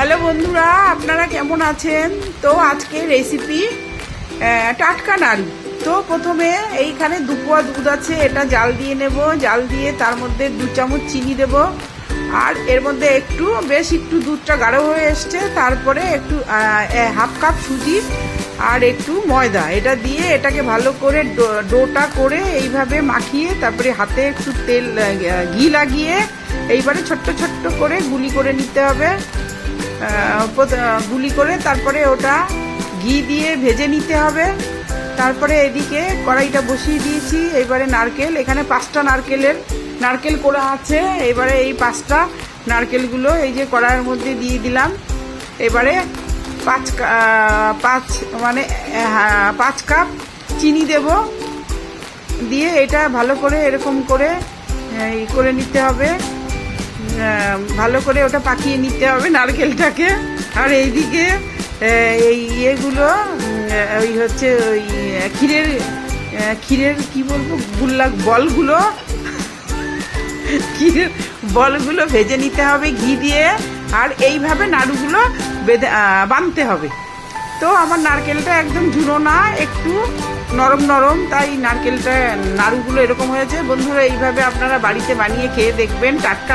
Hello বন্ধুরা, আপনারা কেমন আছেন? তো আজকে রেসিপি টাটকা নাড়ু তো প্রথমে এইখানে দুপোয়া দুধ আছে, এটা জাল দিয়ে নেব। জাল দিয়ে তার মধ্যে দু চামচ চিনি দেব। আর এর মধ্যে একটু, বেশ একটু দুধটা গাঢ় হয়ে এসছে। তারপরে একটু হাফ কাপ সুজি আর একটু ময়দা। এটা দিয়ে এটাকে ভালো করে ডোটা করে এইভাবে মাখিয়ে তারপরে হাতে একটু তেল ঘি লাগিয়ে এইবারে ছোট্ট ছোট্ট করে গুলি করে নিতে হবে। গুলি করে তারপরে ওটা ঘি দিয়ে ভেজে নিতে হবে। তারপরে এদিকে কড়াইটা বসিয়ে দিয়েছি। এবারে নারকেল, এখানে পাঁচটা নারকেলের নারকেল করা আছে। এবারে এই পাঁচটা নারকেলগুলো এই যে কড়াইয়ের মধ্যে দিয়ে দিলাম। এবারে পাঁচ পাঁচ মানে পাঁচ কাপ চিনি দেব। দিয়ে এটা ভালো করে এরকম করে ই করে নিতে হবে। ভালো করে ওটা পাকিয়ে নিতে হবে নারকেলটাকে। আর এইদিকে এই ইয়েগুলো ওই হচ্ছে ওই ক্ষীরের ক্ষীরের কি বলব? গুল্লা বলগুলো। ক্ষীরের বলগুলো ভেজে নিতে হবে ঘি দিয়ে, আর এইভাবে নাড়ুগুলো বেঁধে বাঁধতে হবে। তো আমার নারকেলটা একদম ঝুড়ো না, একটু নরম নরম, তাই নারকেলটা, নাড়ুগুলো এরকম হয়েছে। বন্ধুরা, এইভাবে আপনারা বাড়িতে বানিয়ে খেয়ে দেখবেন, টাটকা